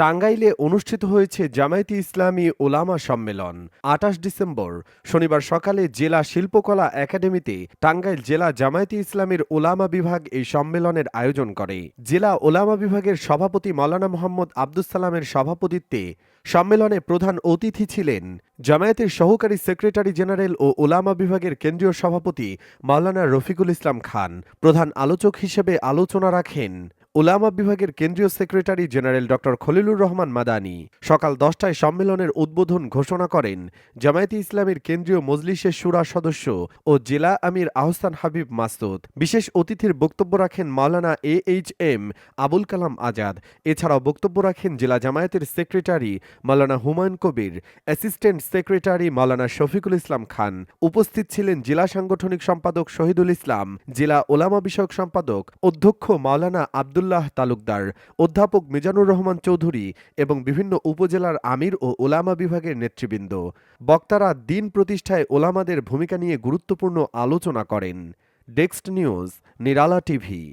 টাঙ্গাইলে অনুষ্ঠিত হয়েছে জামায়াতে ইসলামী ওলামা সম্মেলন, আঠাশ ডিসেম্বর। শনিবার সকালে জেলা শিল্পকলা একাডেমিতে টাঙ্গাইল জেলা জামায়াতে ইসলামীর ওলামা বিভাগ এই সম্মেলনের আয়োজন করে। জেলা ওলামা বিভাগের সভাপতি মৌলানা মোহাম্মদ আব্দুস সালামের সভাপতিত্বে সম্মেলনে প্রধান অতিথি ছিলেন জামায়াতের সহকারী সেক্রেটারি জেনারেল ও ওলামা বিভাগের কেন্দ্রীয় সভাপতি মাওলানা রফিকুল ইসলাম খান। প্রধান আলোচক হিসেবে আলোচনা রাখেন ওলামা বিভাগের কেন্দ্রীয় secretary general doctor Khalilur Rahman Madani সকাল দশটায় সম্মেলনের উদ্বোধন ঘোষণা করেন জামায়াতে ইসলামের কেন্দ্রীয় মজলিসের সুরা সদস্য ও জেলা আমির আহসান হাবিব মাসুদ বিশেষ অতিথির বক্তব্য রাখেন Maulana A H M Abul Kalam Azad. এছাড়াও বক্তব্য রাখেন জেলা জামায়াতের secretary Maulana Humayun Kabir, assistant secretary Maulana Shafiqul Islam Khan. উপস্থিত ছিলেন জেলা সাংগঠনিক সম্পাদক শহীদুল ইসলাম, জেলা ওলামা বিষয়ক সম্পাদক অধ্যক্ষ মাওলানা আবদুল্লাহ তালুকদার, অধ্যাপক মিজানুর রহমান চৌধুরী এবং বিভিন্ন উপজেলার আমির ও ওলামা বিভাগের নেতৃবৃন্দ। বক্তারা দিন প্রতিষ্ঠায় ওলামাদের ভূমিকা নিয়ে গুরুত্বপূর্ণ আলোচনা করেন। ডেক্সট নিউজ, নিরালা টিভি।